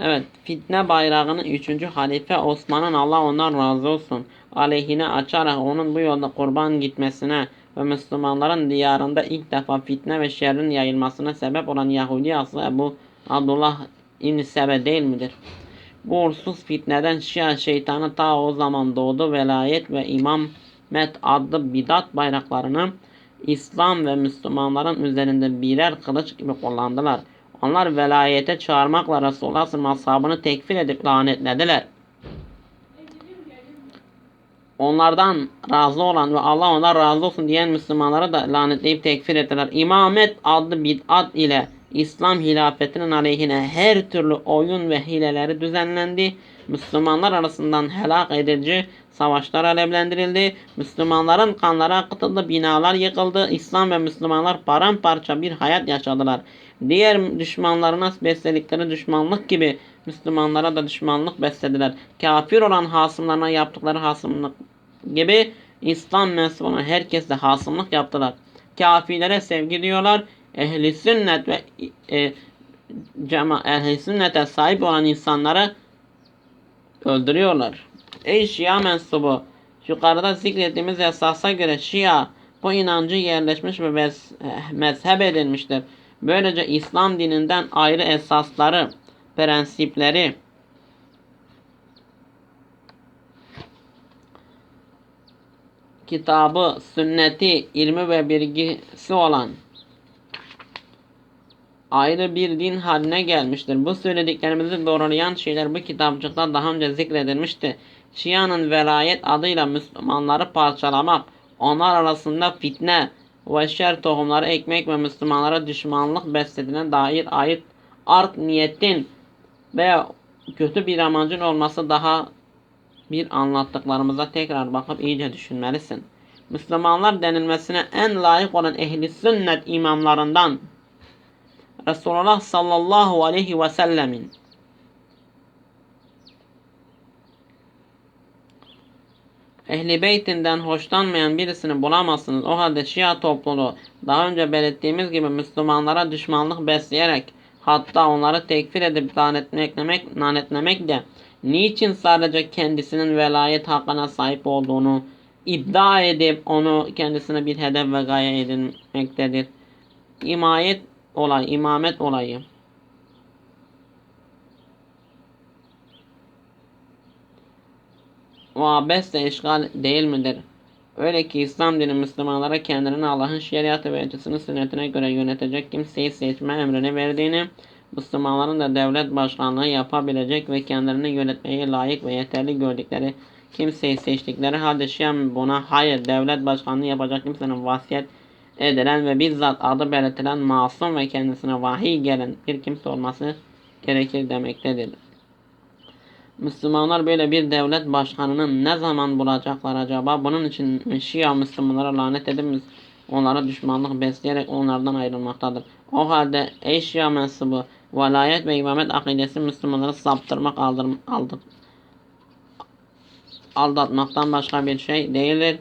Evet, fitne bayrağını 3. halife Osman'ın Allah ondan razı olsun aleyhine açarak onun bu yolda kurban gitmesine ve Müslümanların diyarında ilk defa fitne ve şerrin yayılmasına sebep olan Yahudi aslı Ebu Abdullah İbn Sebe değil midir? Bu uğursuz fitneden Şia şeytanı ta o zaman doğdu velayet ve imamet adlı bidat bayraklarını İslam ve Müslümanların üzerinde birer kılıç gibi kullandılar. Onlar velayete çağırmakla Resulullah sellem ashabını tekfir edip lanetlediler. Onlardan razı olan ve Allah ondan razı olsun diyen Müslümanları da lanetleyip tekfir ettiler. İmamet adlı bid'at ile İslam hilafetinin aleyhine her türlü oyun ve hileleri düzenlendi. Müslümanlar arasından helak edici savaşlar alevlendirildi. Müslümanların kanları akıtıldı, binalar yıkıldı. İslam ve Müslümanlar paramparça bir hayat yaşadılar. Diğer düşmanlarına besledikleri düşmanlık gibi Müslümanlara da düşmanlık beslediler. Kafir olan hasımlarına yaptıkları hasımlık gibi İslam mensubuna herkesle hasımlık yaptılar. Kafirlere sevgi diyorlar. Ehli sünnet ve e, cema ehli sünnete sahip olan insanları öldürüyorlar. Ey Şia mensubu yukarıda zikrettiğimiz esasa göre Şia bu inancı yerleşmiş ve mez mezhep edilmiştir. Böylece İslam dininden ayrı esasları, prensipleri, kitabı, sünneti, ilmi ve bilgisi olan ayrı bir din haline gelmiştir. Bu söylediklerimizi doğrulayan şeyler bu kitapçıkta daha önce zikredilmişti. Şia'nın velayet adıyla Müslümanları parçalamak, onlar arasında fitne ve şer tohumları ekmek ve Müslümanlara düşmanlık beslediğine dair ait art niyetin veya kötü bir amacın olması daha bir anlattıklarımıza tekrar bakıp iyice düşünmelisin. Müslümanlar denilmesine en layık olan ehli sünnet imamlarından Resulullah sallallahu aleyhi ve sellemin Ehli beytinden hoşlanmayan birisini bulamazsınız. O halde Şia topluluğu daha önce belirttiğimiz gibi Müslümanlara düşmanlık besleyerek hatta onları tekfir edip lanetlemek, lanetlemek de niçin sadece kendisinin velayet hakkına sahip olduğunu iddia edip onu kendisine bir hedef ve gaye edinmektedir. İmayet olay, imamet olayı. Vabeste işgal değil midir? Öyle ki İslam dini Müslümanlara kendilerini Allah'ın şeriatı ve elçisinin sünnetine göre yönetecek kimseyi seçme emrini verdiğini, Müslümanların da devlet başkanlığı yapabilecek ve kendilerini yönetmeye layık ve yeterli gördükleri kimseyi seçtikleri halde Şia buna hayır devlet başkanlığı yapacak kimsenin vasiyet edilen ve bizzat adı belirtilen masum ve kendisine vahiy gelen bir kimse olması gerekir demektedir. Müslümanlar böyle bir devlet başkanını ne zaman bulacaklar acaba? Bunun için Şia Müslümanlara lanet edip onlara düşmanlık besleyerek onlardan ayrılmaktadır. O halde ey Şia mensubu velayet ve imamet akidesi Müslümanları saptırmak, aldır, aldır, aldatmaktan başka bir şey değildir.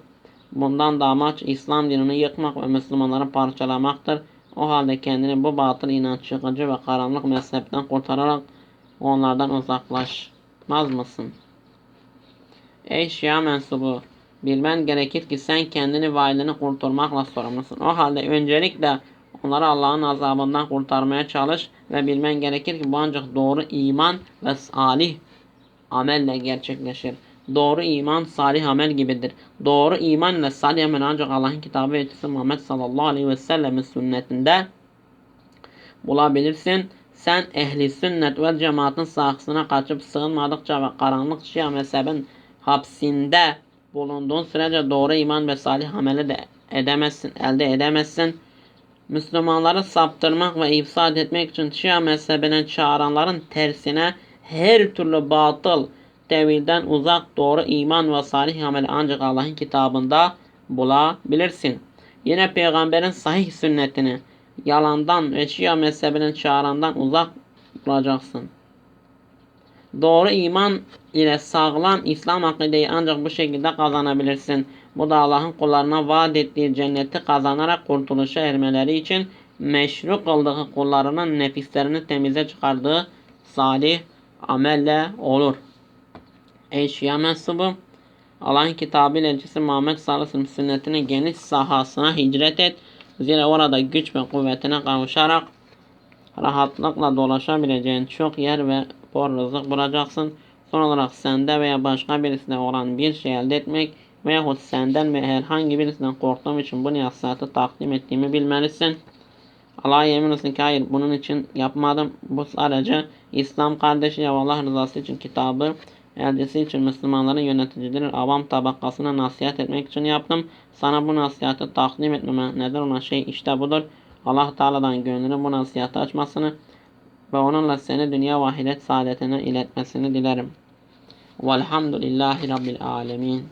Bundan da amaç İslam dinini yıkmak ve Müslümanları parçalamaktır. O halde kendini bu batıl inanç yıkıcı ve karanlık mezhepten kurtararak onlardan uzaklaşmaz mısın? Ey Şia mensubu! Bilmen gerekir ki sen kendini ve aileni kurtarmakla sorumlusun. O halde öncelikle onları Allah'ın azabından kurtarmaya çalış ve bilmen gerekir ki bu ancak doğru iman ve salih amelle gerçekleşir. Doğru iman salih amel gibidir. Doğru iman ile salih amel ancak Allah'ın kitabı ve elçisi Muhammed sallallahu aleyhi ve sellemin sünnetinde bulabilirsin. Sen ehli sünnet ve cemaatin sahasına kaçıp sığınmadıkça ve karanlık şia mezhebin hapsinde bulunduğun sürece doğru iman ve salih ameli de edemezsin, elde edemezsin. Müslümanları saptırmak ve ifsad etmek için Şia mezhebine çağıranların tersine her türlü batıl, tevilden uzak doğru iman ve salih ameli ancak Allah'ın kitabında bulabilirsin. Yine peygamberin sahih sünnetini yalandan ve Şia mezhebinin çağırandan uzak duracaksın. Doğru iman ile sağlam İslam akideyi ancak bu şekilde kazanabilirsin. Bu da Allah'ın kullarına vaat ettiği cenneti kazanarak kurtuluşa ermeleri için meşru kıldığı kullarının nefislerini temize çıkardığı salih amelle olur. Ey Şia mensubu Allah'ın kitabı ile elçisi Muhammed sallallahu sünnetinin geniş sahasına hicret et. Zira orada güç ve kuvvetine kavuşarak rahatlıkla dolaşabileceğin çok yer ve bol rızık bulacaksın. Son olarak sende veya başka birisinde olan bir şey elde etmek veyahut senden ve herhangi birisinden korktuğum için bu nasihatı takdim ettiğimi bilmelisin. Allah'a yemin olsun ki hayır bunun için yapmadım. Bu sadece İslam kardeşi ya Allah rızası için kitabı elçisi için Müslümanların yöneticileri avam tabakasına nasihat etmek için yaptım. Sana bu nasihatı takdim etmeme neden olan şey işte budur. Allah Teala'dan gönlünü bu nasihatı açmasını ve onunla seni dünya ve ahiret saadetine iletmesini dilerim. Velhamdülillahi Rabbil Alemin.